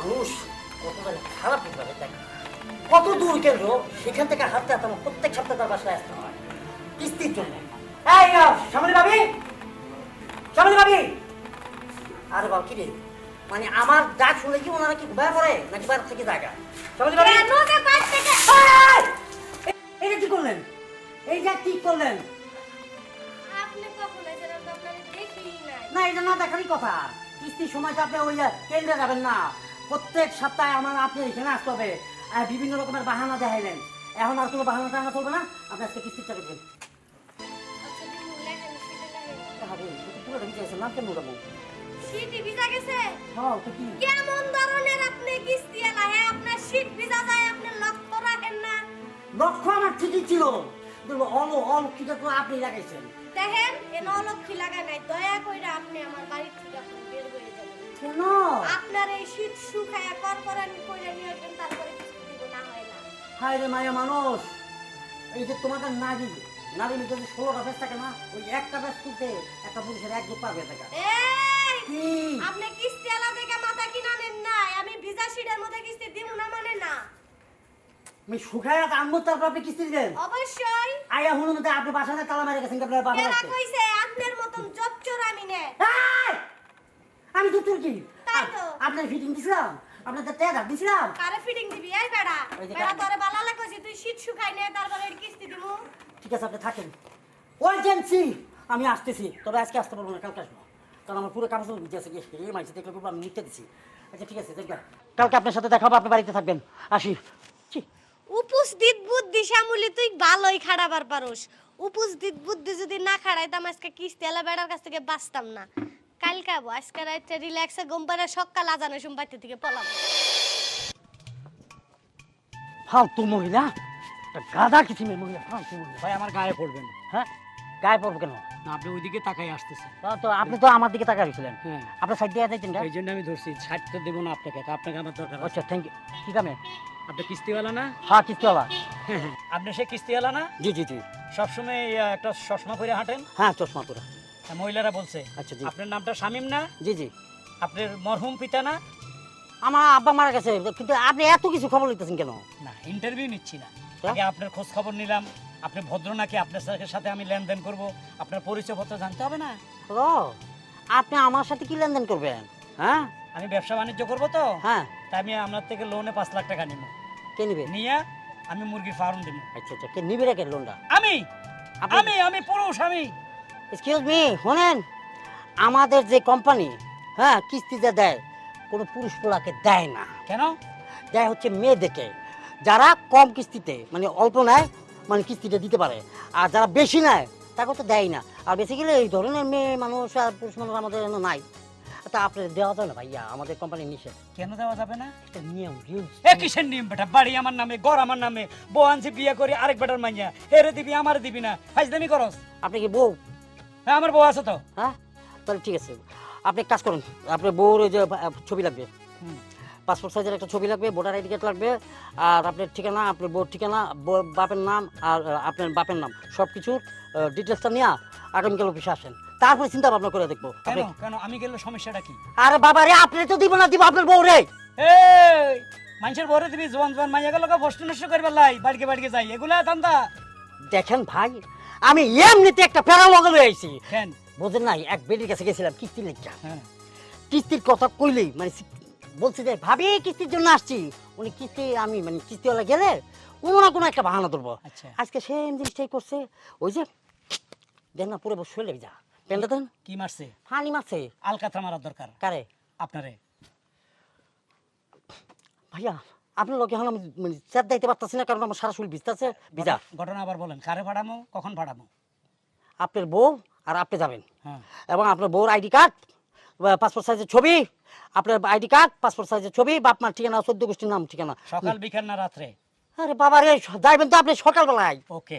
মানুষ কতটা খারাপ দেখ। কত দূর কেন্দ্র সেখান থেকে হাঁটতে হাঁটতে আমার প্রত্যেক সপ্তাহে তার বাসায় আসতে হয় কিস্তির জন্য। এই সামনে ভাবি সামনে ভাবি আরে বাবা কি রে? মানে আমার ডাক শুনলে কি ওনারা কি ভয় করে নাকি বার থেকে জায়গা? সামনে ভাবি! এইটা কি করলেন? এইটা কি করলেন? না এটা না দেখারই কথা। কিস্তির সময় তো আপনি ওই কেন্দ্রে যাবেন না। প্রত্যেক সপ্তাহে আমার আপনি এখানে আসতে হবে। আর বিভিন্ন রকমের বাহানা দেখাইলেন। এখন আর কোনো বাহানা টাহানা চলবে না? আপনি আজকে কিস্তির টাকা দেবেন। আচ্ছা নাম কেন উঠাবো ভিজা গেছে। হ্যাঁ তো কি? কেমন ধরনের আপনি কিস্তি এলা হ্যাঁ আপনার সিট ভিজা যায় আপনি লক্ষ্য রাখেন না। লক্ষ্য আমার ঠিকই ছিল। অল তো আপনি লাগাইছেন। দেখেন এ নলক্ষী লাগা নাই। দয়া কইরা আপনি আমার থেকে হয়ে যাবেন কেন আপনার এই শীত শুকায়া করকরানি কইরা নিয়ে আসবেন তারপরে কিস্তি দিব না হয় না। হায় রে মায়া মানুষ। এই যে তোমাদের নারী নারীর মধ্যে যে ষোলোটা ব্যাস থাকে না ওই একটা ব্যাস তুলতে একটা পুরুষের এক দুপা হয়ে থাকে। আপনি কিস্তি এলা দেখে মাথা কিনা নেন নাই আমি ভিজা মধ্যে কিস্তি দিব না মানে না। আমি শুকায় আনব তারপর আপনি কিস্তি দিলেন। অবশ্যই। আয়া মধ্যে আপনি বাসায় তালা মেরে গেছেন আপনার বাবা কেরা রাখতে কইছে আপনার মতন জবচোর আমি নে! আমি তো তুর্কি আপনার ফিটিং দিছিলাম আপনাদের টেডা দিছিলাম। কারে ফিটিং দিবি? এই বেড়া। বেড়া তোরে বালা লাগছে তুই শীত শুকাই নে তারপরে এর কিস্তি দিমু। ঠিক আছে আপনি থাকেন। ওয়ার্জেন্সি আমি আসতেছি তবে আজকে আসতে পারব না কালকে আসব। কারণ আমার পুরো কাগজ ভিজে আছে এই মাইছে দেখলে আমি নিতে দিছি। আচ্ছা ঠিক আছে দেখবেন। কালকে আপনার সাথে দেখা হবে আপনি বাড়িতে থাকবেন। আসি। উপস্থিত বুদ্ধি শ্যামলি তুই ভালোই খাড়াবার পারোস। উপস্থিত বুদ্ধি যদি না খাড়াইতাম আজকে কিস্তি এলা বেড়ার কাছ থেকে বাঁচতাম না। কালকে আবো আজকে রাইতে রিল্যাক্সে ঘুম পাড়ে সকাল আজানো সোমবাইতে থেকে পলাবো ফালতু মহিলা একটা গাদা কিসিমের মহিলা ফালতু মহিলা। ভাই আমার গায়ে পড়বেন হ্যাঁ? গায়ে পড়ব কেন? না আপনি ওইদিকে তাকাই আসতেছেন। তা তো আপনি তো আমার দিকে তাকা রয়েছিলেন হ্যাঁ। আপনার সাইড দিয়ে যাইতেন এই জন্য আমি ধরছি ছাড় তো দেবো না আপনাকে আপনাকে আমার দরকার আছে। আচ্ছা থ্যাংক ইউ ঠিক আছে আপনি কিস্তিওয়ালা না? হ্যাঁ কিস্তিওয়ালা। আপনি সে কিস্তিওয়ালা না? জি জি জি। সবসময় এই, আহ, একটা চশমা পরে হাঁটেন? হ্যাঁ চশমা পুরা মহিলারা বলছে আচ্ছা জি। আপনার নামটা শামিম না? জি জি। আপনার মরহুম পিতা না? আমার আব্বা মারা গেছে কিন্তু আপনি এত কিছু খবর লিখতেছেন কেন? না ইন্টারভিউ নিচ্ছি না। আগে আপনার খোঁজ খবর নিলাম আপনি ভদ্র নাকি আপনার সাথে- সাথে আমি লেনদেন করব আপনার পরিচয়পত্র জানতে হবে না? ও আপনি আমার সাথে কি লেনদেন করবেন হ্যাঁ? আমি ব্যবসা বাণিজ্য করব তো? হ্যাঁ। তাই আমি আপনার থেকে লোনে পাঁচ লাখ টাকা নিব। কে নিবে? নিয়ে আমি মুরগির ফার্ম দিব। আচ্ছা আচ্ছা কে নিবে রেখে লোনটা আমি! আমি আমি পুরুষ আমি! এক্সকিউজ মি শোনেন আমাদের যে কোম্পানি হ্যাঁ কিস্তিতে দেয় কোনো পুরুষ পোলাকে দেয় না। কেন? দেয় হচ্ছে মেয়েদেরকে। যারা কম কিস্তিতে মানে অল্প নেয় মানে কিস্তিটা দিতে পারে। আর যারা বেশি নেয় তাকে তো দেয় না। আর বেসিক্যালি এই ধরনের মেয়ে মানুষ আর পুরুষ মানুষ আমাদের নাই। তা আপনাদের দেওয়া যায় না ভাইয়া আমাদের কোম্পানি নিষেধ। কেন দেওয়া যাবে না? একটা নিয়ম। এ কিসের নিয়ম বেটা? বাড়ি আমার নামে ঘর আমার নামে বউ আনছি বিয়ে করে আরেক বেটার মাইয়া। হেরে দিবি আমার দিবি না। ফাইজদামি করস। আপনি কি বউ? হ্যাঁ আমার বউ আছে তো। হ্যাঁ? তাহলে ঠিক আছে। আপনি এক কাজ করুন আপনার বউর ওই যে আহ, ছবি লাগবে। পাসপোর্ট সাইজের একটা ছবি লাগবে ভোটার আইডি কার্ড লাগবে আর আপনার ঠিকানা আপনার বউর ঠিকানা বউ- বাপের নাম আর আহ, আপনার বাপের নাম সব কিছুর ডিটেলসটা নিয়ে আগামীকাল অফিসে আসেন। তারপরে চিন্তা ভাবনা করে দেখব। কেন? আপনি- কেন? আমি গেলে সমস্যাটা কি? আরে বাবা রে আপনি তো দিব না দিব আপনার বউ রে। এই মানুষের বড় দিবি জোয়ান জোয়ান মাইয়া গেল ফষ্ট নষ্ট করবে লাই বাড়িকে বাড়িকে যাই। এগুলা দান্দা দেখেন ভাই আমি এমনিতে একটা প্যারা লগে আইছি। বোঝেন নাই এক বেডির কাছে গেছিলাম কিস্তি লেখা হ্যাঁ। কিস্তির কথা কইলেই মানে বলছি যে ভাবি কিস্তির জন্য আসছি। উনি কিস্তি আমি মানে কিস্তিওয়ালা গেলে কোনো না কোনো একটা বাহানা ধরবো। আচ্ছা। আজকে সেম জিনিসটাই করছে। ওই যে দেন না পুরো বসে লেগে যা। পেনটা দেন। কি মারছে? ফানি মারছে। আলকাতরা মারার দরকার। কারে? আপনারে। ভাইয়া আপনার লোকে এখন আমি মানে দিতে পারতেছি না কারণ আমার সারা শরীর ভিজতেছে ভিজা ঘটনা আবার বলেন কারে ভাড়ামো কখন ভাড়ামো আপনার বউ আর আপনি যাবেন। হ্যাঁ। এবং আপনার বউর আইডি কার্ড পাসপোর্ট সাইজের ছবি আপনার আইডি কার্ড পাসপোর্ট সাইজের ছবি বাপ মার ঠিকানা চোদ্দ গোষ্ঠীর নাম ঠিকানা। সকাল বিকাল না রাত্রে? আরে বাবা রে যাইবেন তো আপনি সকালবেলায়। ওকে।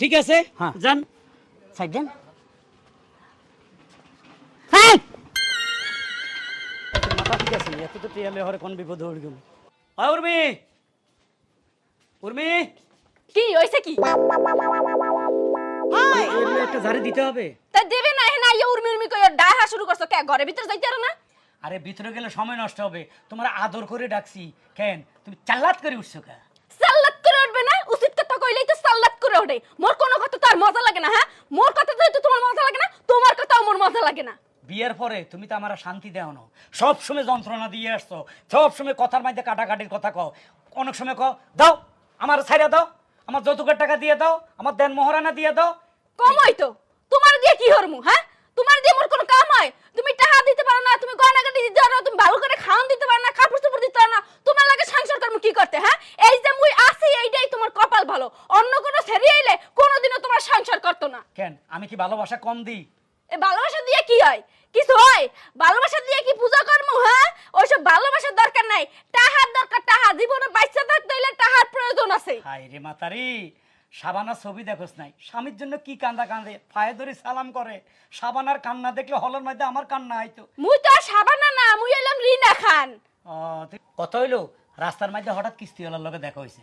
ঠিক আছে? হ্যাঁ। যান। সাইড দেন। হ্যাঁ! ঠিক আছে এত তো টিয়ালে হরে কোন বিপদ হয়ে গেল হয় উর্মি উর্মি কি হইছে কি? এগুলো একটা ঝাড়ি দিতে হবে। তা দেবে না না ইয়ে উর্মি উর্মি কই ডাহা শুরু করছ। কে ঘরের ভিতর যাইতে আর না? আরে ভিতরে গেলে সময় নষ্ট হবে। তোমার আদর করে ডাকছি। কেন? তুমি চাল্লাত করে উঠছো কা? সাল্লাত করে উঠবে না? উচিত কথা কইলেই তো সাল্লাত করে ওঠে। মোর কোনো কথা তো আর মজা লাগে না হ্যাঁ? মোর কথা তো তোমার মজা লাগে না তোমার কথাও মোর মজা লাগে না। বিয়ের পরে তুমি তো আমার শান্তি দেও না। সব সময় যন্ত্রণা দিয়ে আসছো। সব সময় কথার মধ্যে কাটাকাটির কথা কও। অনেক সময় কও দাও আমার ছাইরা দাও আমার যৌতুকের টাকা দিয়ে দাও আমার দেন মোহরানা দিয়ে দাও। কমই তো। তোমার দিয়ে কি হরমু হ্যাঁ? তোমার দিয়ে মোর কোনো কাম হয়? তুমি টাকা দিতে পারো না তুমি গয়নাগাটি দিতে পারো না তুমি ভালো করে খাওয়ান দিতে পারো না কাপড় চোপড় দিতে পারো না। তোমার লাগে সংসার কর্ম কি করতে হ্যাঁ? এই যে মুই আসি এইটাই তোমার কপাল ভালো। অন্য কোনো ছেড়ে আইলে কোনোদিনও তোমার সংসার করতো না। কেন? আমি কি ভালোবাসা কম দিই? এ ভালোবাসা কি হয়? কিছু হয়? ভালোবাসা দিয়ে কি পূজা করব হ্যাঁ? ওইসব ভালোবাসার দরকার নাই। টাহার দরকার টাহা জীবনে বাচ্চা থাকতে হইলে টাহার প্রয়োজন আছে। হাই রে মাতারি সাবানার ছবি দেখোস নাই। স্বামীর জন্য কি কান্দা কান্দে? পায়ে ধরে সালাম করে। সাবানার কান্না দেখলে হলের মধ্যে আমার কান্না আইতো মুই তো সাবানা না মুই এলাম রিনা খান। ও, তুই- কত হইল? রাস্তার মধ্যে হঠাৎ কিস্তিওয়ালার লগে দেখা হয়েছে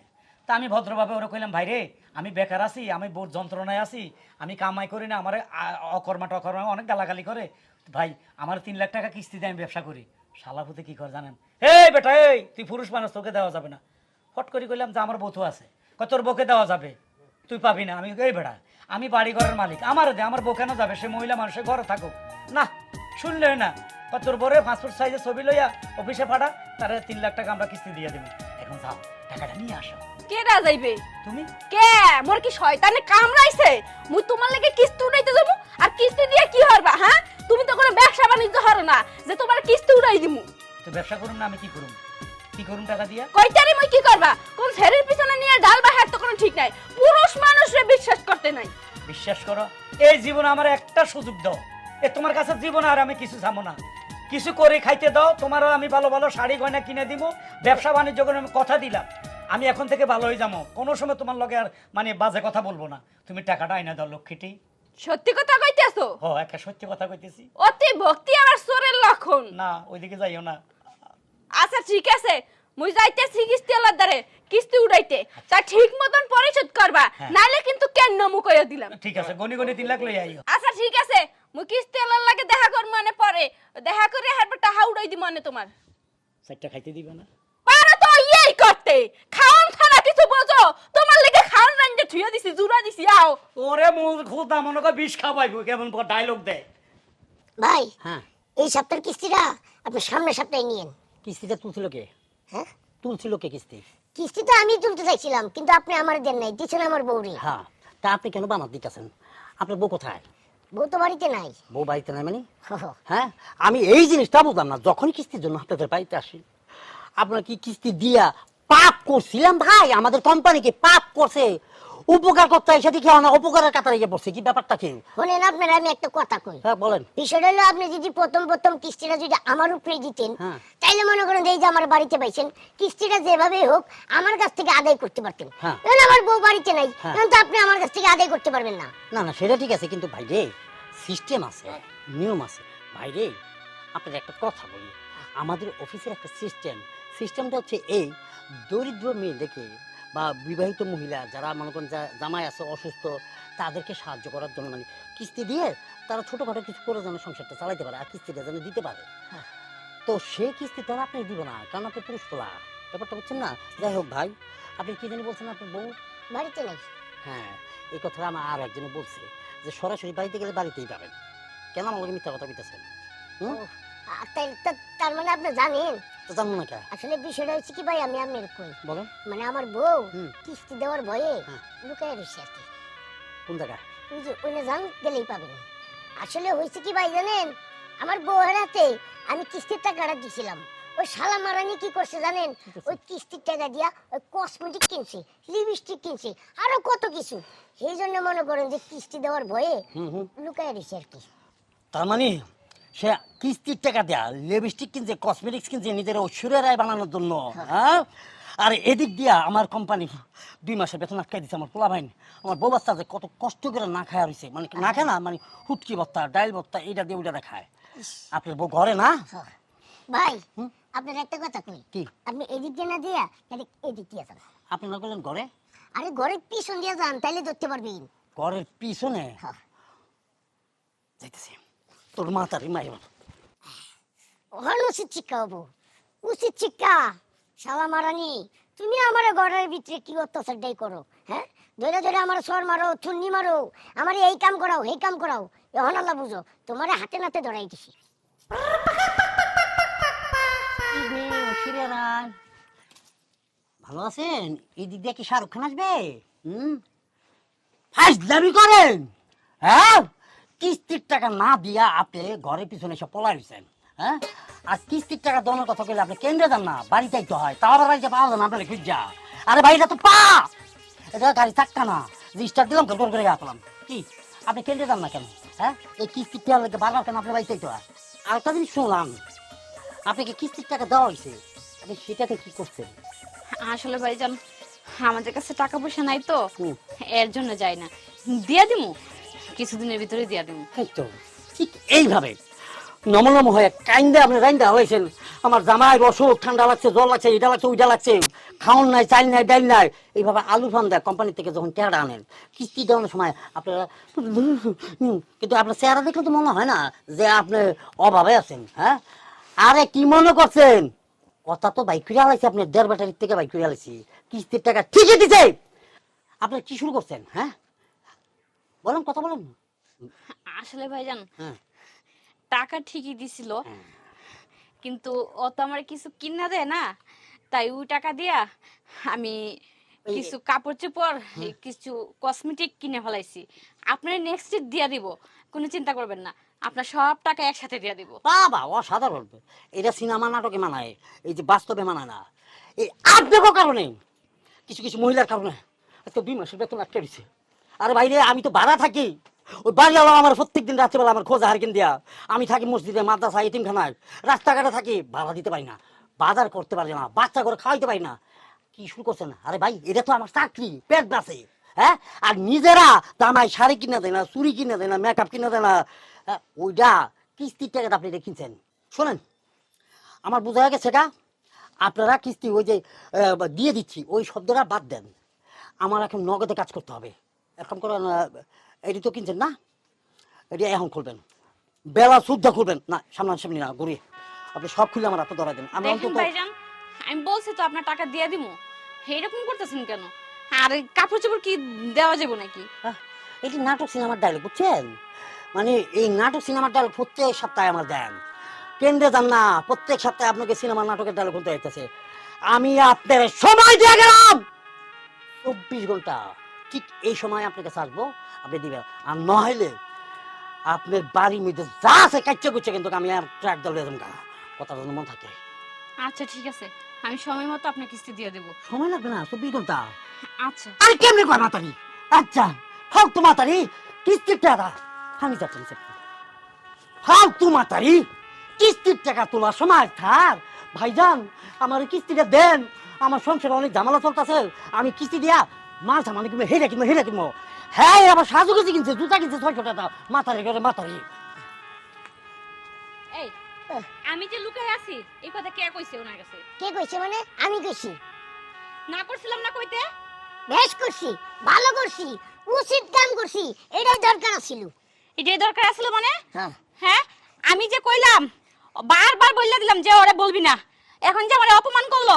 তা আমি ভদ্রভাবে ওরা কইলাম ভাই রে আমি বেকার আছি, আমি বহুত যন্ত্রণায় আছি, আমি কামাই করি না, আমার অকর্মা টকর্মা, অনেক গালাগালি করে। ভাই, আমার তিন লাখ টাকা কিস্তিতে আমি ব্যবসা করি। শালাপুতে কি করে জানেন? এই বেটা, এই, তুই পুরুষ মানুষ, তোকে দেওয়া যাবে না। ফট করে কইলাম যে আমার বধু আছে। তোর বউকে দেওয়া যাবে? তুই পাবি না। আমি এই বেটা, আমি বাড়ি ঘরের মালিক। আমার দে, আমার বউ কেন যাবে? সে মহিলা মানুষের ঘরে থাকুক। না, শুনলে না। তোর বরে পাসপোর্ট সাইজের ছবি লইয়া অফিসে পাঠা, তারা তিন লাখ টাকা আমরা কিস্তি দিয়ে দেবো এখন যাও, টাকাটা নিয়ে আসো। কেডা যাইবে তুমি? কে? মোর কি শয়তানে কামড়াইছে? মুই তোমার লাগে কিস্তি উড়াইতে যাব? আর কিস্তি দিয়ে কি হরবা হ্যাঁ? তুমি তো কোনো ব্যবসা বাণিজ্য হরো না যে তোমার কিস্তি উড়াই দিমু। তো ব্যবসা না আমি কি করুন কি করুন টাকা দিয়া? কইতারি মুই কি করবা? কোন ছেলের পিছনে নিয়ে ডাল বা হাত তো কোনো ঠিক নাই। পুরুষ মানুষরে বিশ্বাস করতে নাই। বিশ্বাস করো এই জীবনে আমার একটা সুযোগ দাও। এ তোমার কাছে জীবনে আর আমি কিছু চাবো না। কিছু করে খাইতে দাও তোমারও আমি ভালো ভালো শাড়ি গয়না কিনে দিব ব্যবসা বাণিজ্য করে আমি কথা দিলাম। আমি এখন থেকে ভালো হয়ে যাব। কোনো সময় তোমার লগে আর মানে বাজে কথা বলব না। তুমি টাকাটা আইনা দাও লক্ষ্মীটি। সত্যি কথা কইতেছো? হ একটা সত্যি কথা কইতেছি। অতি ভক্তি আবার সোরের লক্ষণ। না ওইদিকে যাইও না। আচ্ছা ঠিক আছে। মুই যাইতেছি কিস্তি আলার দ্বারে কিস্তি উড়াইতে। তা ঠিক মতন পরিশোধ করবা হ্যাঁ। নাইলে কিন্তু কেন নমু কইয়া দিলাম? ঠিক আছে গনি গনি তিন লাখ লই আইও। আচ্ছা ঠিক আছে। মুই কিস্তি আলার লাগে দেখা কর মানে পরে। দেখা করে হারবে টাহা উড়াই দি মানে তোমার। চারটা খাইতে দিবে না? করতে খাওন ছাড়া কিছু বোঝো? তোমার লাগে খাওন রাঞ্জে থুইয়া দিছি জুড়া দিছি আও। ওরে মুখ খুদা মনে কর বিষ খাওয়াইবো কেমন ডায়লগ দেয়। ভাই হ্যাঁ। এই সপ্তাহের কিস্তিটা আপনি সামনের সপ্তাহে নিয়েন। কিস্তিটা তুলছিল কে? হ্যাঁ? তুলছিল কে কিস্তি? কিস্তিটা আমি তুলতে চাইছিলাম কিন্তু আপনি আমার দেন নাই দিচ্ছেন আমার বউরি হ্যাঁ তা আপনি কেন বামাত দিতেছেন? আপনার বউ কোথায়? বউ তো বাড়িতে নাই। বউ বাড়িতে নাই মানে। হ্যাঁ আমি এই জিনিসটা বুঝলাম না যখন কিস্তির জন্য আপনাদের বাড়িতে আসি আপনার কি কিস্তি দিয়া পাপ করছিলাম ভাই আমাদের কোম্পানিকে পাপ করছে? উপকার করতে এসে দেখি অনেক কাতারে গিয়ে পড়ছে কি ব্যাপারটা কি? শোনেন আপনার আমি একটা কথা কই। হ্যাঁ বলেন। বিষয়টা হলো আপনি যদি প্রথম প্রথম কিস্তিটা যদি আমার উপরে দিতেন হ্যাঁ। তাইলে মনে করেন এই যে আমার বাড়িতে পাইছেন কিস্তিটা যেভাবেই হোক আমার কাছ থেকে আদায় করতে পারতেন। হ্যাঁ। আমার বউ বাড়িতে নাই হ্যাঁ। এখন তো আপনি আমার কাছ থেকে আদায় করতে পারবেন না। না না সেটা ঠিক আছে কিন্তু ভাই রে সিস্টেম আছে নিয়ম আছে। ভাই রে আপনার একটা কথা বলি। আমাদের অফিসের একটা সিস্টেম সিস্টেমটা হচ্ছে এই দরিদ্র মেয়েদেরকে বা বিবাহিত মহিলা যারা মনে করেন জামাই আছে অসুস্থ তাদেরকে সাহায্য করার জন্য মানে কিস্তি দিয়ে তারা ছোটখাটো কিছু করে যেন সংসারটা চালাইতে পারে আর কিস্তিটা যেন দিতে পারে। তো সেই কিস্তি তো আর আপনি দিব না কারণ আপনি পুরুষ তোলা ব্যাপারটা বুঝছেন না যাই হোক ভাই আপনি কি জানি বলছেন আপনার বউ? বাড়িতে নাই হ্যাঁ এই কথাটা আমার আর একজনে বলছে যে সরাসরি বাড়িতে গেলে বাড়িতেই পাবেন। কেন আমাকে মিথ্যা কথা তা- তার মানে আপনি জানেন তো জানব না কে? আসলে বিষয়টা হচ্ছে কি ভাই আমি আপনার কই। বলেন মানে আমার বউ হুম। কিস্তি দেওয়ার ভয়ে হ্যাঁ। লুকায় রয়েছে আর কি। কোন জায়গায় ওই যে ওইনে যান গেলেই পাবেন আসলে হয়েছে কি ভাই জানেন আমার বউ হারাতে আমি কিস্তির টাকাটা দিছিলাম। ওই শালা মারানি কি করছে জানেন? ওই কিস্তির টাকা দিয়া ওই কসমেটিক কিনছে লিপস্টিক কিনছে আরও কত কিছু। সেই জন্য মনে করেন যে কিস্তি দেওয়ার ভয়ে হুম হুম। লুকায় রয়েছে আর কি। তার মানে সে কিস্তির টাকা দেয়া লিপস্টিক কিনছে কসমেটিক্স কিনছে নিজের ঐশ্বর্য রায় বানানোর জন্য হ্যাঁ? আর এদিক দিয়া আমার কোম্পানি দুই মাসের বেতন আটকাই দিচ্ছে আমার পোলা ভাইন আমার বউ বাচ্চা যে কত কষ্ট করে না খায় রয়েছে মানে না খায় না মানে হুটকি ভত্তা ডাইল ভত্তা এইটা দিয়ে ওইটা খায়। আপনার বউ ঘরে না। ভাই? আপনার একটা কথা কই? কি? আপনি এদিক দিয়ে না দিয়া তাহলে এদিক দিয়ে যান। আপনি না করলেন ঘরে? আরে ঘরের পিছন দিয়ে যান তাইলে ধরতে পারবেন। ঘরের পিছনে? হ্যাঁ। যাইতেছি। তোর মাতারি মাইব ওখানে উচিত শিক্ষা হব উচিত শিক্ষা শালা মারানি তুমি আমার ঘরের ভিতরে কি অত্যাচারটাই করো হ্যাঁ? ধরে ধরে আমার সর মারো থুন্নি মারো আমার এই কাম করাও এই কাম করাও। এখন আল্লাহ বুঝো তোমার হাতে নাতে ধরাইতেছি ভালো আছেন? এই দিক দিয়ে কি শাহরুখ খান আসবে? হুম? ফাইজলামি করেন হ্যাঁ? কিস্তির টাকা না দিয়া আপনি ঘরের পিছনে সব পলাই রয়েছেন হ্যাঁ? আর কিস্তির টাকা দেওয়ার কথা কইলে আপনি কেন্দ্রে যান না বাড়িতেই তো হয়। তাও আবার বাড়িতে পাওয়া যায় না আপনার খুঁজা আরে ভাই এটা তো পা! এটা গাড়ি থাকতা না। রেজিস্টার দিলাম তো করে গেলাম কি? আপনি কেন্দ্রে যান না কেন হ্যাঁ? এই কিস্তির টাকা লাগে বারবার কেন আপনার বাড়িতেই তো হয়? আর একটা জিনিস শুনলাম আপনাকে কিস্তির টাকা দেওয়া হয়েছে আপনি সেটাকে কি করছেন? আসলে ভাইজান আমাদের কাছে টাকা পয়সা নাই তো। এর জন্য যাই না। দিয়া দিমু। কিছুদিনের ভিতরে দিয়া এই তো, ঠিক এইভাবে। নমনম হয়ে কাইন্দে আপনি রাইন্দা হয়েছেন। আমার জামাই অসুখ ঠান্ডা লাগছে জল লাগছে এটা লাগছে, ওইটা লাগছে। খাওয়ান নাই, চাল নাই ডাল নাই। এইভাবে আলু ফান দেয় কোম্পানি থেকে যখন টেয়ারা আনেন। কিস্তি দেওয়ানোর সময় আপনারা কিন্তু আপনার চেহারা দেখলে তো মনে হয় না যে আপনি অভাবে আছেন হ্যাঁ? আরে কি মনে করছেন? কথা তো বাইক ফিরে আলাইছি, আপনি দেড় ব্যাটারির থেকে বাইক ফিরে আলাইছি। কিস্তির টাকা ঠিকই দিছে। আপনার কি শুরু করছেন হ্যাঁ? বলেন কথা বলেন আসলে ভাইজান হ্যাঁ। টাকা ঠিকই দিছিল হ্যাঁ। কিন্তু ও তো আমার কিছু কিনা দেয় না তাই ওই টাকা দিয়া আমি কিছু কাপড় চোপড় কিছু কসমেটিক কিনে ফেলাইছি। আপনার নেক্সট দিয়া দিব কোনো চিন্তা করবেন না আপনার সব টাকা একসাথে দিয়া দিব। বাবা অসাধারণ। এটা সিনেমা নাটকে মানায় এই যে বাস্তবে মানায় না। এই আবেগের কারণে কিছু কিছু মহিলার কারণে আজকে দুই মাসের বেতন আটকে দিছে। আরে বাইরে আমি তো ভাড়া থাকি। ওই বাড়িওয়ালা আমার প্রত্যেক দিন রাত্রেবেলা আমার খোঁজ হারকিন দেয়া। আমি থাকি মসজিদে মাদ্রাসা এতিমখানায়। রাস্তাঘাটে থাকি ভাড়া দিতে পারি না। বাজার করতে পারি না, বাচ্চা করে খাওয়াইতে পারি না। কি শুরু করছেন? আরে ভাই, এটা তো আমার চাকরি, পেট বাঁচে। হ্যাঁ? আর নিজেরা দামায় শাড়ি কিনে দেয় না চুরি কিনে দেয় না মেকআপ কিনে দেয় না। ওইটা কিস্তির টাকাটা আপনি এটা কিনছেন শোনেন, আমার বোঝা গেছে সেটা আপনারা কিস্তি ওই যে দিয়ে দিচ্ছি, ওই শব্দটা বাদ দেন। আমার এখন নগদে কাজ করতে হবে। এখন করেন এটি তো কিনছেন না? এটি এখন খুলবেন। বেলা শুদ্ধ খুলবেন। না সামনাসামনি না ঘুরিয়ে। আপনি সব খুলে আমার হাতে ধরা দেন। আমি অন্তত ভাইজান আমি বলছি তো আপনার টাকা দিয়ে দিব করতেছেন কেন? আর কাপড় চোপড় কি দেওয়া যাবে নাকি? এটি নাটক সিনেমার ডায়লগ বুঝছেন? মানে এই নাটক সিনেমার ডায়লগ প্রত্যেক সপ্তাহে আমার দেন। কেন্দ্রে যান না? প্রত্যেক সপ্তাহে আপনাকে সিনেমার নাটকের ডায়লগ হইতেছে। আমি আপনার সময় দিয়ে গেলাম! চব্বিশ ঘণ্টা। ঠিক এই সময় আপনার কাছে আসব। আপনি দিবেন। আর নইলে আপনার বাড়ির মধ্যে যা আছে কাচ্চা কুচ্ছে কিন্তু আমি আর ট্রাক দলে গা। কথা যেন মন থাকে। আচ্ছা ঠিক আছে। আমি সময় মতো আপনার কিস্তি দিয়ে দেবো। সময় লাগবে না চব্বিশ ঘণ্টা। আচ্ছা। আরে কেমনে কয় মাতারি? আচ্ছা ফালতু মাতারি কিস্তির টাকা। আমি যাচ্ছেন ফালতু মাতারি কিস্তির টাকা তোলার সময় থার ভাইজান আমার কিস্তিটা দেন। আমার সংসারে অনেক ঝামেলা চলতেছে। আমি কিস্তি দিয়া মাল সামানি কিনবো হেরে কিনবো হেরে কিনবো। হ্যাঁ আবার সাজু কেজি কিনছে জুতা কিনছে ছয়শো টাকা। করে এই আমি যে লুকায় আছি এই কথা কে কইছে ওনার কাছে? কে কইছে মানে? আমি কইছি। না করছিলাম না কইতে? বেশ করছি ভালো করছি উচিত কাম করছি এটাই দরকার ছিল এটাই দরকার মানে? হ্যাঁ। হ্যাঁ আমি যে কইলাম বারবার বললে দিলাম যে ওরে বলবি না। এখন যে আমার অপমান করল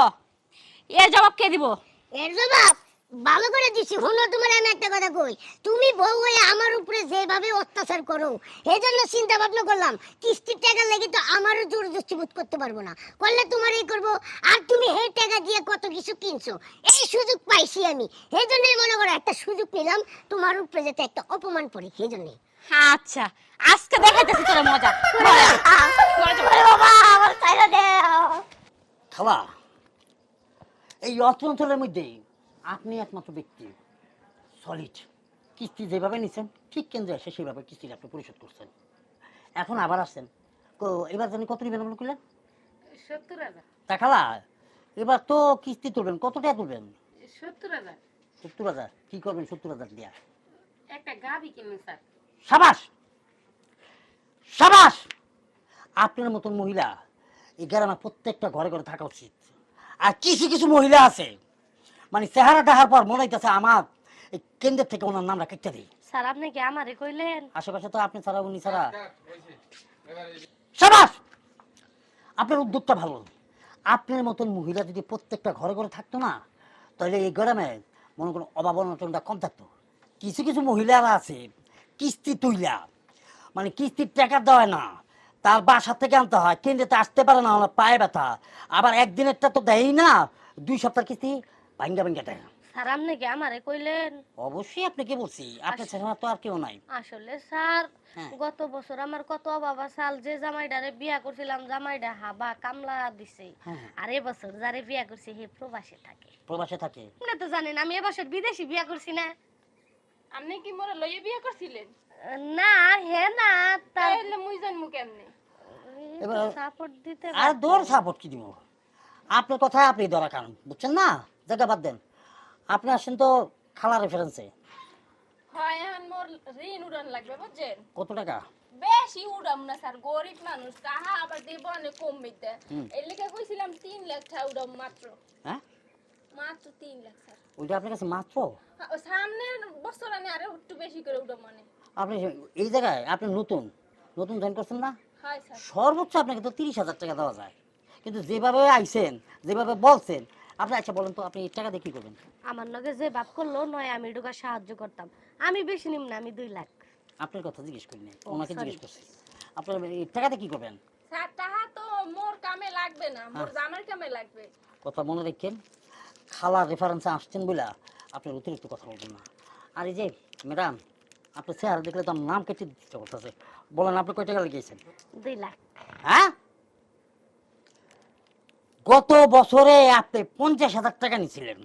এর জবাব কে দিব? এর জবাব? ভালো করে দিছি হলো তোমার আমি একটা কথা কই। তুমি বউ হয়ে আমার উপরে যেভাবে অত্যাচার করো এই জন্য চিন্তা ভাবনা করলাম কিস্তির টাকা লেগে তো আমারও জোর জস্তি বোধ করতে পারব না। করলে তোমার এই করব আর তুমি হে টাকা দিয়ে কত কিছু কিনছো এই সুযোগ পাইছি আমি। এই জন্যই মনে করো একটা সুযোগ নিলাম তোমার উপরে যাতে একটা অপমান পড়ে সেই জন্যই আচ্ছা আজকে দেখাইতেছি তোর মজা। বাবা আমার চাইলে এই অর্থ অঞ্চলের মধ্যে আপনি একমাত্র ব্যক্তি। সলিড কিস্তি যেভাবে নিচ্ছেন ঠিক কেন্দ্রে এসে সেভাবে কিস্তিটা আপনি পরিশোধ করছেন। এখন আবার আসছেন। এবার জানি কত নেবেন আপনি করলেন সত্তর হাজার। তা খালা এবার তো কিস্তি তুলবেন কত টাকা তুলবেন? সত্তর হাজার। সত্তর হাজার কি করবেন সত্তর হাজার দিয়া? একটা গাবি কিনবেন স্যার। সাবাস! সাবাস! আপনার মতন মহিলা এই গ্রামে প্রত্যেকটা ঘরে ঘরে থাকা উচিত। আর কিছু কিছু মহিলা আছে মানে চেহারা দেখার পর মনে হইতেছে আমার এই কেন্দ্রের থেকে ওনার নামটা কেটে দিই। স্যার আপনি কি আমারে কইলেন? আশেপাশে তো আপনি ছাড়া উনি ছাড়া সাবাস! আপনার উদ্যোগটা ভালো। আপনার মতন মহিলা যদি প্রত্যেকটা ঘরে ঘরে থাকতো না তাহলে এই গ্রামে মনে করুন অভাব অনটনটা কম থাকতো। কিছু কিছু মহিলারা আছে কিস্তি তুইলা। মানে কিস্তির টাকা দেওয়া না। তার বাসা থেকে আনতে হয় কেন্দ্রেতে আসতে পারে না ওনার পায়ে ব্যথা। আবার একদিনেরটা তো দেয়ই না দুই সপ্তাহ কিস্তি ভাঙ্গা ভাঙ্গা টাকা। স্যার আপনি কি আমারে কইলেন? অবশ্যই আপনাকে বলছি আপনার ছাড়া তো আর কেউ নাই। আসলে স্যার হ্যাঁ। গত বছর আমার কত বাবা সাল যে জামাইডারে বিয়া করছিলাম জামাইডা হাবা কামলা দিছে। হ্যাঁ। আর এবছর যারে বিয়া করছি হে প্রবাসে থাকে। প্রবাসে থাকে। আপনি তো জানেন আমি এবছর বিদেশি বিয়া করছি না। আপনি কি মোরে লইয়ে বিয়ে করছিলেন? না হে না তাহলে মুই জানমু কেমনে? এবার- সাপোর্ট দিতে আর। দৌড় সাপোর্ট কি দিব? আপনার কথায় আপনি ধরা কারণ বুঝছেন না? জায়গা বাদ দেন। আপনি আসেন তো খালা রেফারেন্সে হয় এখন মোর ঋণ উড়ান লাগবে বুঝছেন? কত টাকা? বেশি উড়াম না স্যার গরিব মানুষ আবার দেব অনেক কম এর লিখে কইছিলাম তিন লাখ টাকা উড়াম মাত্র। হ্যাঁ? মাত্র তিন লাখ স্যার। ওইটা আপনার কাছে মাত্র? হ্যাঁ, সামনের বছর আমি আরও একটু বেশি করে উড়াম মানে। আপনি এই জায়গায় আপনি নতুন। নতুন জয়েন করছেন না? হয় স্যার। সর্বোচ্চ আপনাকে তো তিরিশ হাজার টাকা দেওয়া যায়। কিন্তু যেভাবে আইছেন যেভাবে বলছেন আপনি আচ্ছা বলেন তো আপনি এই টাকা দিয়ে কী করবেন? আমার লগে যে বাপ করল নয় আমি ঢুকা সাহায্য করতাম। আমি বেশি নিম না আমি দুই লাখ। আপনার কথা জিজ্ঞেস করিনি ওনাকে জিজ্ঞেস করছি। আপনার এই টাকাতে কি করবেন? স্যার তাহা তো মোর কামে লাগবে না মোর হ্যাঁ। জামার কামে লাগবে। কথা মনে রাখেন খালা রেফারেন্সে আসছেন বলে আপনার অতিরিক্ত কথা বলবেন না। আর এই যে ম্যাডাম আপনার চেহারা দেখলে তো নাম কেটে দিতে করতেছে বলেন আপনি কয় টাকা লেগেছেন দুই লাখ। হ্যাঁ? গত বছরে আপনি পঞ্চাশ হাজার টাকা নিয়েছিলেন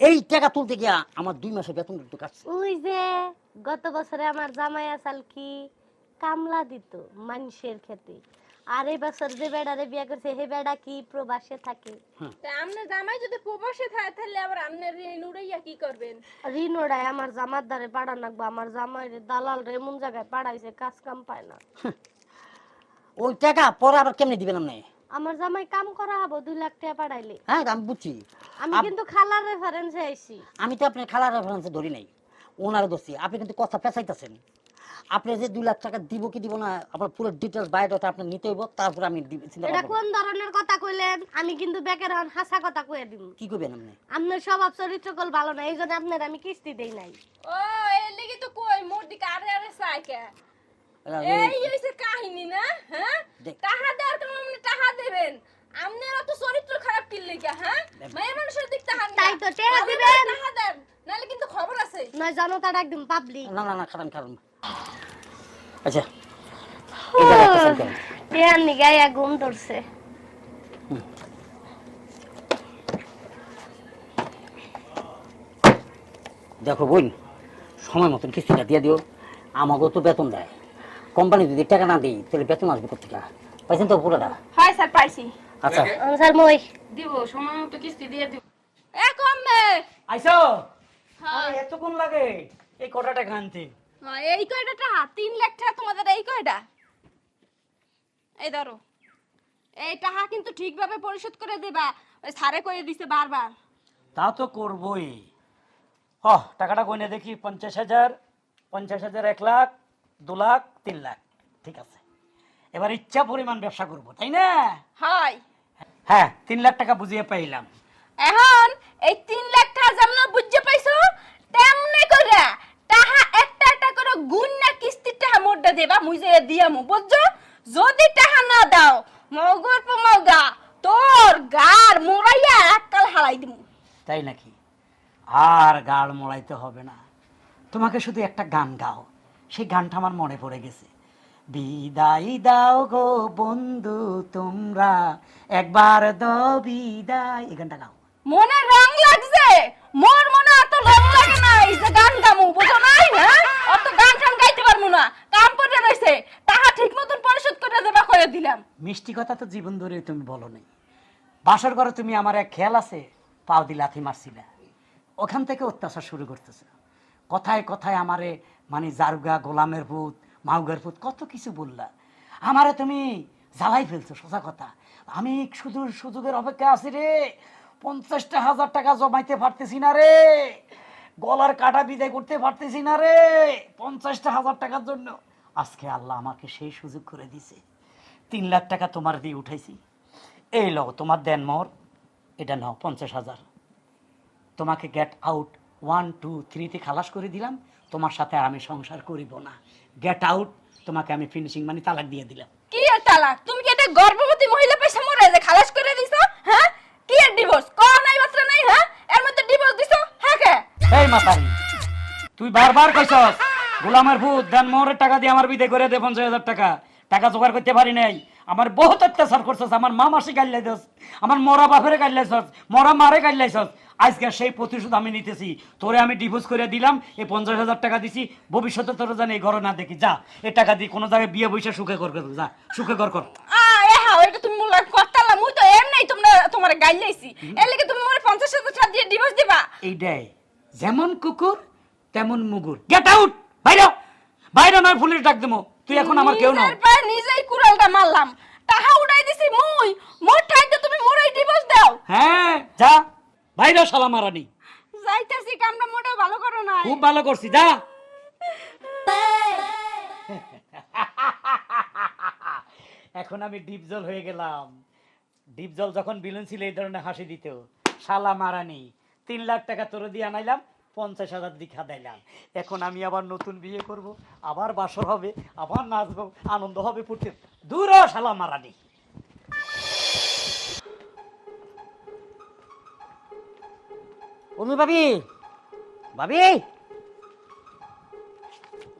এই টাকা তুলতে গিয়া আমার দুই মাসের বেতন কিন্তু কাটছে। ওই যে গত বছরে আমার জামাই আসাল কি? কামলা দিত মানুষের খেতে। আর এই বছর যে বেড়ারে বিয়া করছে হে বেড়া কি প্রবাসে থাকে? তা আপনার জামাই যদি প্রবাসে থাকে তাহলে আবার আপনার ঋণ উড়াইয়া কি করবেন? ঋণ ওড়ায় আমার জামার দ্বারে পাড়া নাকবো আমার জামাই রে দালাল রে এমন জায়গায় পাড়াইছে কাজ কাম পায় না। ওই টাকা পরে আবার কেমনে দিবেন আপনি? আমার জামাই কাম করা হব দুই লাখ টাকা পাঠাইলে। হ্যাঁ আমি বুঝছি। আমি কিন্তু খালার রেফারেন্সে আইছি। আমি তো আপনার খালার রেফারেন্সে ধরি নাই। ওনার দোষী আপনি কিন্তু কথা পেঁচাইতেছেন। আপনি যে দুই লাখ টাকা দিব কি দিব না আপনার পুরো ডিটেলস বায়োডাটা আপনি নিতে হইব তারপর আমি দিব- চিন্তা এটা কোন ধরনের কথা কইলেন? আমি কিন্তু বেকের হন হাসা কথা কয়ে দিব। কি করবেন আপনি? আপনার স্বভাব চরিত্র কল ভালো না এইজন্য আপনার আমি কিস্তি দেই নাই। ও এর লিগে তো কই মোর দিকে আরে আরে সাইকে এই হইছে কাহিনী না? হ্যাঁ? দেখ। টাকা দেওয়ার কেন আপনি টাকা দেবেন। আপনার তো চরিত্র খারাপ কি লিগে হ্যাঁ? মায়ের মানুষের দিক টাকা তাই তো, টাকা দিবেন। টাকা দেন নাহলে কিন্তু খবর আছে। নয় জনতার একদম পাবলিক না না না আচ্ছা টেয়ার ঘুম ধরছে। দেখো বোন সময় মতন কিস্তিটা দিয়ে দিও আমাকেও তো বেতন দেয়। কোম্পানি যদি টাকা না দিই তাহলে বেতন আসবে কোথেকে পাইছেন তো পুরোটা? হয় স্যার পাইছি। আচ্ছা। স্যার মই। দিব সময় মতো কিস্তি দিয়ে দিব। এ কমবে। আইসো? হ্যাঁ। আরে এতক্ষণ লাগে। এই কটা টাকা হ্যাঁ, এই কয়টা টাকা তিন লাখ টাকা তোমাদের এই কয়টা? এই ধরো। এই টাকা কিন্তু ঠিকভাবে পরিশোধ করে দিবা। ওই সারে কয়ে দিছে বারবার। তা তো করবই। হ টাকাটা গনে দেখি পঞ্চাশ হাজার পঞ্চাশ হাজার এক লাখ। দু লাখ তিন লাখ। ঠিক আছে। এবার ইচ্ছা পরিমাণ ব্যবসা করব তাই না? হাই। হ্যাঁ তিন লাখ টাকা বুঝিয়ে পাইলাম। এখন এই তিন লাখ টাকা যেমন বুঝতে পাইছো তেমনি করে টাকা একটা একটা করে গুণ না কিস্তির টাকা মোটা দেবা মুই যে দিয়ামু বুঝছ? যদি টাকা না দাও মগর পমগা তোর গার মোড়াইয়া এককাল হারাই দিমু। তাই নাকি? আর গাল মোড়াইতে হবে না। তোমাকে শুধু একটা গান গাও। সেই গানটা আমার মনে পড়ে গেছে। বিদায় দাও গো বন্ধু তোমরা একবার দাও বিদায়। এই গানটা গাও। মনে রং লাগছে মোর মনে অত রং লাগে না এই যে গান গামু বুঝো নাই হ্যাঁ? অত গান টান গাইতে পারমু না কাম পড়ে রইছে টাকা ঠিক মতন পরিশোধ করে দেবা করে দিলাম। মিষ্টি কথা তো জীবন ধরে তুমি বলো নেই। বাসর ঘরে তুমি আমার এক খেয়াল আছে পাও দি লাথি মারছিলে। ওখান থেকে অত্যাচার শুরু করতেছে। কথায় কথায় আমারে মানে জারুগা, গোলামের ভূত, মাউগের ভূত, কত কিছু বললা। আমারে তুমি জ্বালাই ফেলছো, সোজা কথা। আমি শুধু সুযোগের অপেক্ষা আছি রে। পঞ্চাশটা হাজার টাকা জমাইতে পারতেছি না রে। গলার কাটা বিদায় করতে পারতেছি না রে। পঞ্চাশটা হাজার টাকার জন্য। আজকে আল্লাহ আমাকে সেই সুযোগ করে দিছে। তিন লাখ টাকা তোমার দিয়ে উঠাইছি। এই লও, তোমার দেন মর এটা নাও, পঞ্চাশ হাজার। তোমাকে গেট আউট ওয়ান টু থ্রিতে খালাস করে দিলাম। তোমার সাথে আর আমি সংসার করিব না। গেট আউট তোমাকে আমি ফিনিশিং মানে তালাক দিয়ে দিলাম। কি আর তালাক? তুমি কি এটা গর্ভবতী মহিলা পেশা মরে যে খালাস করে দিছো? হ্যাঁ? কি আর ডিভোর্স ক নাই মাত্র নাই হ্যাঁ? এর মধ্যে ডিভোর্স দিছো? হ্যাঁ কে? এই মাতারি তুই বারবার কইছস গোলামের ভূত দেন মোহরের টাকা দিয়ে আমার বিদে করে দে পঞ্চাশ হাজার টাকা। টাকা জোগাড় করতে পারি নাই। আমার বহুত অত্যাচার করছস আমার মা মাসি গাইলাইছস আমার মরা বাপেরে গাইলাইছস মরা মারে গাইলাইছস আজকে সেই প্রতিশোধ আমি নিতেছি। তোরে আমি ডিভোর্স করে দিলাম এই পঞ্চাশ হাজার টাকা দিছি ভবিষ্যতে তোর জানি এই ঘরে না দেখি। যা এই টাকা দিয়ে কোনো জায়গায় বিয়ে বসে সুখে কর যা সুখে কর। কর এটা তুমি মোর করতালা মুই তো এমনি তোমরা তোমার গাইল লাইছি এর লাগি তুমি মোরে 50 হাজার টাকা দিয়ে ডিভোর্স দিবা। এইটাই যেমন কুকুর তেমন মুগুর। গেট আউট বাইরে হ। বাইরে নয় পুলিশ ডাক দেবো। তুই এখন আমার কেউ নয় নিজের পায়ে নিজেই কুড়ালটা মারলাম। টাকা উড়াই দিছি মুই। মোর ঠাইতে তুমি মোরাই ডিভোর্স দাও। হ্যাঁ যা। বাইরে শালা মারানি যাইতাছি কামটা মোটেও ভালো করো না খুব ভালো করছি যা। এখন আমি ডিপ জল হয়ে গেলাম। ডিপ জল যখন বিলুন ছিল এই ধরনের হাসি দিত। শালা মারানি তিন লাখ টাকা তোর দিয়ে আনাইলাম পঞ্চাশ হাজার দীক্ষা দিলাম এখন আমি আবার নতুন বিয়ে করব আবার বাসর হবে আবার নাচবো আনন্দ হবে ফুটে দূর শালা মারানি। উমি ভাবি ভাবি।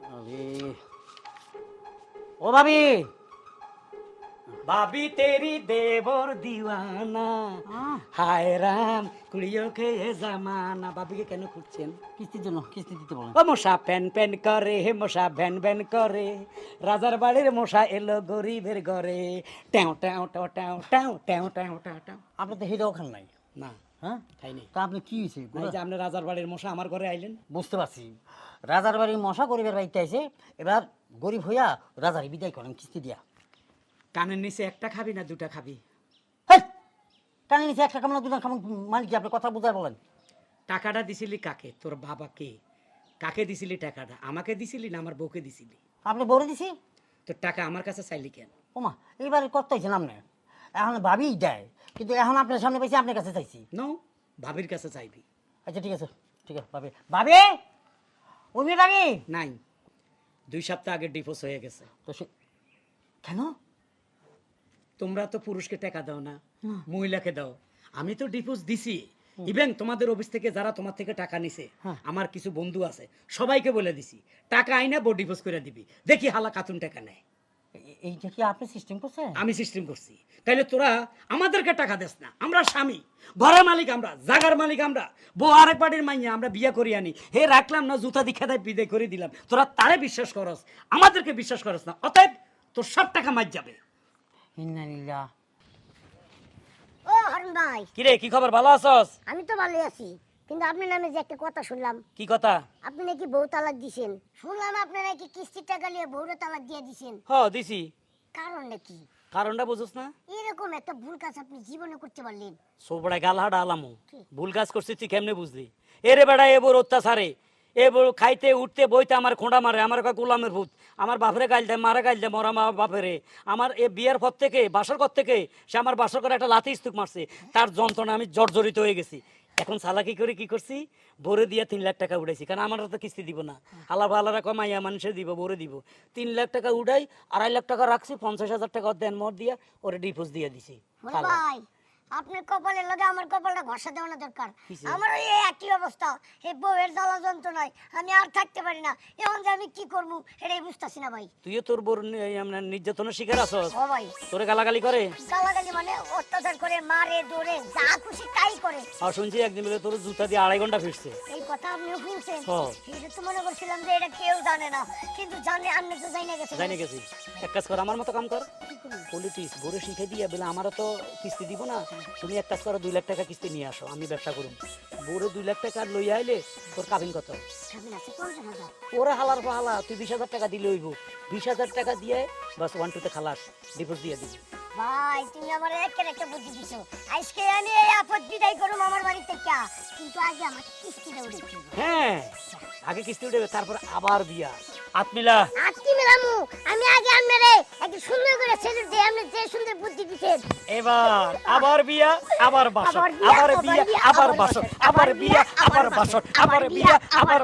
ভাবি। ও ভাবি। ভাবি তেরি দেবর দিওয়ানা হায় রাম কুড়িও খেয়ে জামানা। ভাবিকে কেন খুঁজছেন? কিস্তির জন্য কিস্তি দিতে বলেন। ও মশা ফ্যান ফ্যান করে হে মশা ভ্যান ভ্যান করে রাজার বাড়ির মশা এলো গরিবের ঘরে। ট্যাও ট্যাও ট্যাও ট্যাও ট্যাও ট্যাও ট্যাও ট্যাও। ট্যাও আপনার তো হিরো খান নাই। না। হ্যাঁ? তা আপনি কি হয়েছে? এই যে আপনি রাজার বাড়ির মশা আমার ঘরে আইলেন। বুঝতে পারছি। রাজার বাড়ির মশা গরিবের বাড়িতে এবার গরিব হইয়া রাজারে বিদায় করেন কিস্তি দিয়া। কানের নিচে একটা খাবি না দুটা খাবি? হেই! কানে নিচে একটা কামনা দুজন খামন মানে কি আপনি কথা বুঝায় বলেন? টাকাটা দিছিলি কাকে? তোর বাবাকে কাকে দিছিলি টাকাটা? আমাকে দিছিলি না আমার বউকে দিছিলি? আপনি বলে দিছি? তোর টাকা আমার কাছে চাইলি কেন? ওমা এইবারে হয়েছেন আপনি। এখন ভাবিই দেয় কিন্তু এখন আপনার সামনে পাইছি আপনার কাছে চাইছি। নাও ভাবির কাছে চাইবি। আচ্ছা ঠিক আছে ঠিক আছে ভাবি। ভাবি! উর্মি ভাবি? নাই। দুই সপ্তাহ আগে ডিভোর্স হয়ে গেছে। তো সে কেন? তোমরা তো পুরুষকে টাকা দাও না মহিলাকে দাও। আমি তো ডিভোর্স দিছি। ইভেন তোমাদের অফিস থেকে যারা তোমার থেকে টাকা নিছে আমার কিছু বন্ধু আছে সবাইকে বলে দিছি টাকা আইনা বউ ডিভোর্স করে দিবি। দেখি হালা কাতুন টাকা নেয় এইটা কি আপনি সিস্টেম করছেন? আমি সিস্টেম করছি। তাইলে তোরা আমাদেরকে টাকা দেস না। আমরা স্বামী। ঘরের মালিক আমরা জাগার মালিক আমরা। বউ আরেক বাড়ির মাইয়া আমরা বিয়ে করি আনি। হে রাখলাম না জুতা দীক্ষা দেয় বিদায় করে দিলাম। তোরা তারে বিশ্বাস করস আমাদেরকে বিশ্বাস করস না। অতএব তোর সব টাকা মার যাবে। ও হারুন ভাই। কিরে কি খবর? ভালো আছস? আমি তো ভালো আছি। কিন্তু আপনার নামে যে একটা কথা শুনলাম। কি কথা? আপনি নাকি বউ তালাক দিছেন। শুনলাম আপনি নাকি কিস্তির টাকা নিয়ে বউরে তালাক দিয়ে দিছেন। হ দিছি। কারণ নাকি কারণটা বুঝছ না? এরকম একটা ভুল কাজ আপনি জীবনে করতে পারলেন। সোবড়ায় গাল হাড়া আলামু। ভুল কাজ করছিস তুই কেমনে বুঝলি? এরে বেড়া এবার অত্যাচারে। এবার খাইতে উঠতে বইতে আমার খোঁড়া মারে আমার কয় গোলামের ভূত। আমার বাপরে গাইল দেয় মারা গাইল দেয় মরা মা বাপেরে। আমার এ বিয়ের পর থেকে বাসর ঘর থেকে সে আমার বাসর করে একটা লাথি স্তূপ মারছে। তার যন্ত্রণা আমি জর্জরিত হয়ে গেছি। এখন সালাকি করে কি করছি? ভরে দিয়ে তিন লাখ টাকা উঠাইছি। কারণ আমার তো কিস্তি দিব না। আলাপ আলারা কমাইয়া মানুষের দিব, ভরে দিব। তিন লাখ টাকা উঠাই, আড়াই লাখ টাকা রাখছি, পঞ্চাশ হাজার টাকা দেন মর দিয়া, ওরে ডিপোজ দিয়ে দিছি। আপনার কপালের লগে আমার কপালটা ঘষা দেওয়ানো দরকার। আমার ওই একই অবস্থা। এই বউয়ের জ্বালা যন্ত্রণায় আমি আর থাকতে পারি না। এখন যে আমি কি করব এটাই বুঝতেছি না ভাই। তুইও তোর বোর নি- আমরা নির্যাতনের শিকার আছস? ও ভাই তোরে গালাগালি করে? গালাগালি মানে অত্যাচার করে মারে দৌড়ে যা খুশি তাই করে। আর শুনছি একদিন বলে তোর জুতা দিয়ে আড়াই ঘণ্টা ফিরছে এই কথা আপনিও শুনছেন? হ্যাঁ। এটা তো মনে করছিলাম যে এটা কেউ জানে না। কিন্তু জানে আমি তো জানে গেছে। জানি গেছি। এক কাজ কর আমার মতো কাম কর। পলিটিক্স বড় শিখে দিয়ে বলে আমারও তো কিস্তি দিব না। তুমি এক কাজ করো দুই লাখ টাকা কিস্তি নিয়ে আসো আমি ব্যবসা করুন বুড়ো দুই লাখ টাকা লই আইলে তোর কাবিন কত? ওরা হালার হালা তুই বিশ হাজার টাকা দিলে হইব। বিশ হাজার টাকা দিয়ে বাস ওয়ান টুতে খালাস ডিভোর্স দিয়ে দিবি। ভাই তুমি আমার একের একটা বুদ্ধি দিছো। আজকে আমি এই আপদ বিদায় করুম আমার বাড়ি থেকে কিন্তু আগে আমার কিস্তিটা উঠে হ্যাঁ আগে কিস্তি দেবে তারপর আবার বিয়া আত্মিলা। আত্মিলা মু আমি আগে আমরে একটা সুন্দর করে ছেলে দেই আমি যে সুন্দর বুদ্ধি দিছেন। এবার আবার বিয়া আবার বাসন আবার বিয়া আবার বাসন আবার বিয়া আবার বাসন আবার বিয়া আবার